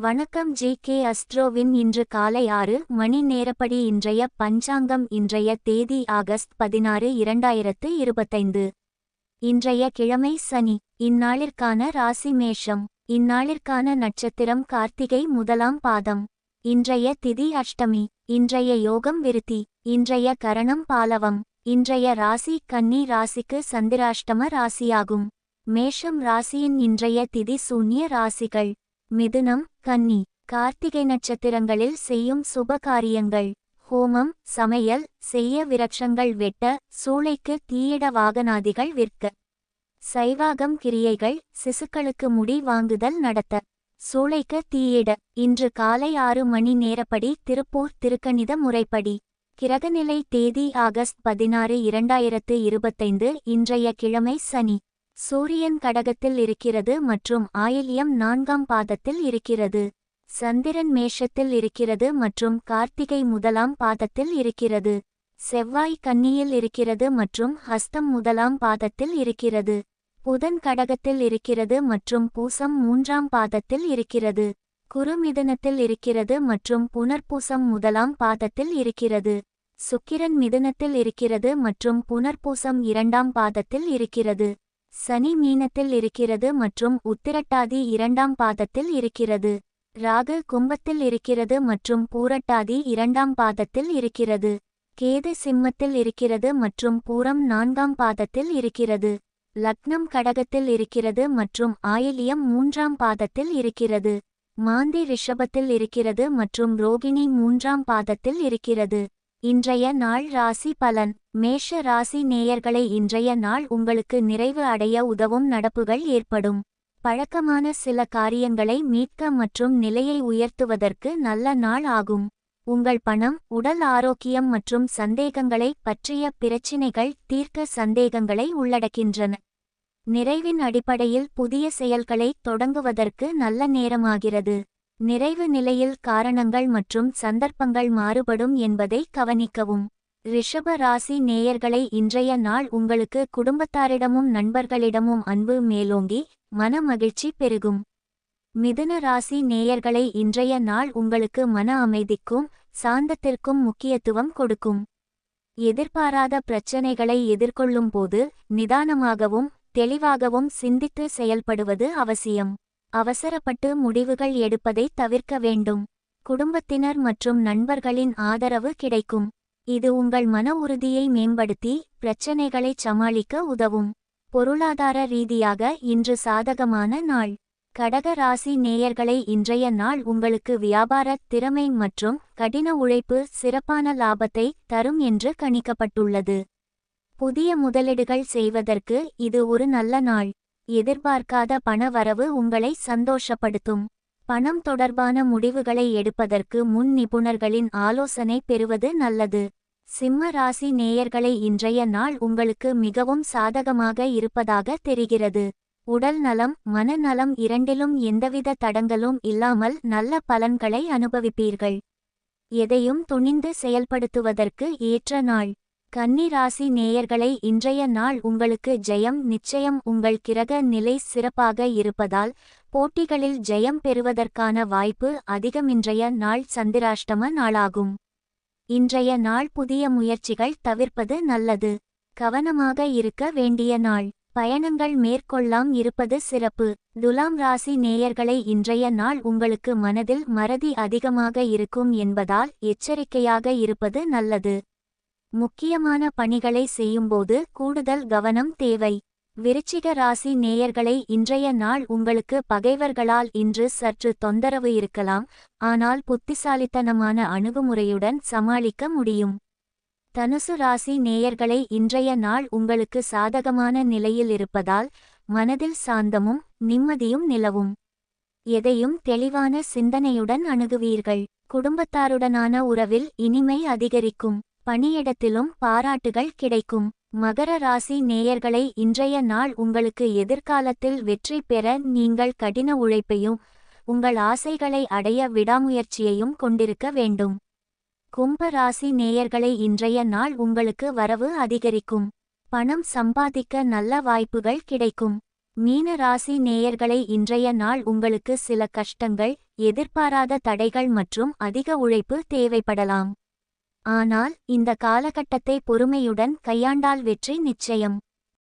வணக்கம் G K அஸ்ட்ரோவின் இன்று காலை ஆறு மணி நேரப்படி இன்றைய பஞ்சாங்கம் இன்றைய தேதி ஆகஸ்ட் பதினாறு இரண்டாயிரத்து இருபத்தைந்து. இன்றைய கிழமை சனி இந்நாளிற்கான ராசி மேஷம் இந்நாளிற்கான நட்சத்திரம் கார்த்திகை முதலாம் பாதம். இன்றைய திதி அஷ்டமி இன்றைய யோகம் விருத்தி இன்றைய கரணம் பாலவம் இன்றைய ராசி கன்னி ராசிக்கு சந்திராஷ்டம ராசியாகும். மேஷம் ராசியின் இன்றைய திதி சூன்ய ராசிகள். மிதுனம் கன்னி கார்த்திகை நட்சத்திரங்களில் செய்யும் சுப காரியங்கள். ஹோமம் சமையல் செய்ய விரக்ஷங்கள் வெட்ட சூளைக்கு தீயிட வாகனாதிகள் விற்க. சைவாகம் கிரியைகள் சிசுக்களுக்கு முடி வாங்குதல் நடத்த. சூளைக்கு தீயிட இன்று காலை ஆறு மணி நேரப்படி திருப்பூர் திருக்கணித முறைப்படி. கிரகநிலை தேதி ஆகஸ்ட் பதினாறு இரண்டாயிரத்து இருபத்தைந்து இன்றைய கிழமை சனி. சூரியன் கடகத்தில் இருக்கிறது மற்றும் ஆயில்யம் நான்காம் பாதத்தில் இருக்கிறது. சந்திரன் மேஷத்தில் இருக்கிறது மற்றும் கார்த்திகை முதலாம் பாதத்தில் இருக்கிறது. செவ்வாய் கன்னியில் இருக்கிறது மற்றும் ஹஸ்தம் முதலாம் பாதத்தில் இருக்கிறது. புதன் கடகத்தில் இருக்கிறது மற்றும் பூசம் மூன்றாம் பாதத்தில் இருக்கிறது. குருமிதுனத்தில் இருக்கிறது மற்றும் புனர்பூசம் முதலாம் பாதத்தில் இருக்கிறது. சுக்கிரன் மிதுனத்தில் இருக்கிறது மற்றும் புனர்பூசம் இரண்டாம் பாதத்தில் இருக்கிறது. சனி மீனத்தில் இருக்கிறது மற்றும் உத்திரட்டாதி இரண்டாம் பாதத்தில் இருக்கிறது. ராகு கும்பத்தில் இருக்கிறது மற்றும் பூரட்டாதி இரண்டாம் பாதத்தில் இருக்கிறது. கேது சிம்மத்தில் இருக்கிறது மற்றும் பூரம் நான்காம் பாதத்தில் இருக்கிறது. லக்னம் கடகத்தில் இருக்கிறது மற்றும் ஆயிலியம் மூன்றாம் பாதத்தில் இருக்கிறது. மாந்தி ரிஷபத்தில் இருக்கிறது மற்றும் ரோகிணி மூன்றாம் பாதத்தில் இருக்கிறது. இன்றைய நாள் ராசி பலன். மேஷ ராசி நேயர்களை இன்றைய நாள் உங்களுக்கு நிறைவு அடைய உதவும் நடப்புகள் ஏற்படும். பழக்கமான சில காரியங்களை மீட்க மற்றும் நிலையை உயர்த்துவதற்கு நல்ல நாள் ஆகும். உங்கள் பணம் உடல் ஆரோக்கியம் மற்றும் சந்தேகங்களை பற்றிய பிரச்சினைகள் தீர்க்க சந்தேகங்களை உள்ளடக்கின்றன. நிறைவின் அடிப்படையில் புதிய செயல்களை தொடங்குவதற்கு நல்ல நேரமாகிறது. நிறைவு நிலையில் காரணங்கள் மற்றும் சந்தர்ப்பங்கள் மாறுபடும் என்பதை கவனிக்கவும். ரிஷப ராசி நேயர்களை இன்றைய நாள் உங்களுக்கு குடும்பத்தாரிடமும் நண்பர்களிடமும் அன்பு மேலோங்கி மன மகிழ்ச்சி பெருகும். மிதுன ராசி நேயர்களை இன்றைய நாள் உங்களுக்கு மன அமைதிக்கும் சாந்தத்திற்கும் முக்கியத்துவம் கொடுக்கும். எதிர்பாராத பிரச்சனைகளை எதிர்கொள்ளும் போது நிதானமாகவும் தெளிவாகவும் சிந்தித்து செயல்படுவது அவசியம். அவசரப்பட்டு முடிவுகள் எடுப்பதை தவிர்க்க வேண்டும். குடும்பத்தினர் மற்றும் நண்பர்களின் ஆதரவு கிடைக்கும். இது உங்கள் மன உறுதியை மேம்படுத்தி பிரச்சனைகளை சமாளிக்க உதவும். பொருளாதார ரீதியாக இன்று சாதகமான நாள். கடக ராசி நேயர்களை இன்றைய நாள் உங்களுக்கு வியாபார திறமை மற்றும் கடின உழைப்பு சிறப்பான லாபத்தை தரும் என்று கணிக்கப்பட்டுள்ளது. புதிய முதலீடுகள் செய்வதற்கு இது ஒரு நல்ல நாள். எதிர்பார்க்காத பண வரவு உங்களை சந்தோஷப்படுத்தும். பணம் தொடர்பான முடிவுகளை எடுப்பதற்கு முன் நிபுணர்களின் ஆலோசனை பெறுவது நல்லது. சிம்ம ராசி நேயர்களை இன்றைய நாள் உங்களுக்கு மிகவும் சாதகமாக இருப்பதாக தெரிகிறது. உடல் நலம் மனநலம் இரண்டிலும் எந்தவித தடங்களும் இல்லாமல் நல்ல பலன்களை அனுபவிப்பீர்கள். எதையும் துணிந்து செயல்படுத்துவதற்கு ஏற்ற நாள். கன்னி ராசி நேயர்களை இன்றைய நாள் உங்களுக்கு ஜெயம் நிச்சயம் உங்கள் கிரக நிலை சிறப்பாக இருப்பதால் போட்டிகளில் ஜெயம் பெறுவதற்கான வாய்ப்பு அதிகம் இன்றைய நாள் சந்திராஷ்டம நாளாகும். இன்றைய நாள் புதிய முயற்சிகள் தவிர்ப்பது நல்லது. கவனமாக இருக்க வேண்டிய நாள். பயணங்கள் மேற்கொள்ளாம் இருப்பது சிறப்பு. துலாம் ராசி நேயர்களை இன்றைய நாள் உங்களுக்கு மனதில் மறதி அதிகமாக இருக்கும் என்பதால் எச்சரிக்கையாக இருப்பது நல்லது. முக்கியமான பணிகளை செய்யும்போது கூடுதல் கவனம் தேவை. விருச்சிக ராசி நேயர்களை இன்றைய நாள் உங்களுக்கு பகைவர்களால் இன்று சற்று தொந்தரவு இருக்கலாம். ஆனால் புத்திசாலித்தனமான அணுகுமுறையுடன் சமாளிக்க முடியும். தனுசு ராசி நேயர்களை இன்றைய நாள் உங்களுக்கு சாதகமான நிலையில் இருப்பதால் மனதில் சாந்தமும் நிம்மதியும் நிலவும். எதையும் தெளிவான சிந்தனையுடன் அணுகுவீர்கள். குடும்பத்தாருடனான உறவில் இனிமை அதிகரிக்கும். பணியிடத்திலும் பாராட்டுகள் கிடைக்கும். மகர ராசி நேயர்களை இன்றைய நாள் உங்களுக்கு எதிர்காலத்தில் வெற்றி பெற நீங்கள் கடின உழைப்பையும் உங்கள் ஆசைகளை அடைய விடாமுயற்சியையும் கொண்டிருக்க வேண்டும். கும்ப ராசி நேயர்களை இன்றைய நாள் உங்களுக்கு வரவு அதிகரிக்கும். பணம் சம்பாதிக்க நல்ல வாய்ப்புகள் கிடைக்கும். மீன ராசி நேயர்களை இன்றைய நாள் உங்களுக்கு சில கஷ்டங்கள் எதிர்பாராத தடைகள் மற்றும் அதிக உழைப்பு தேவைப்படலாம். ஆனால் இந்த காலகட்டத்தை பொறுமையுடன் கையாண்டால் வெற்றி நிச்சயம்.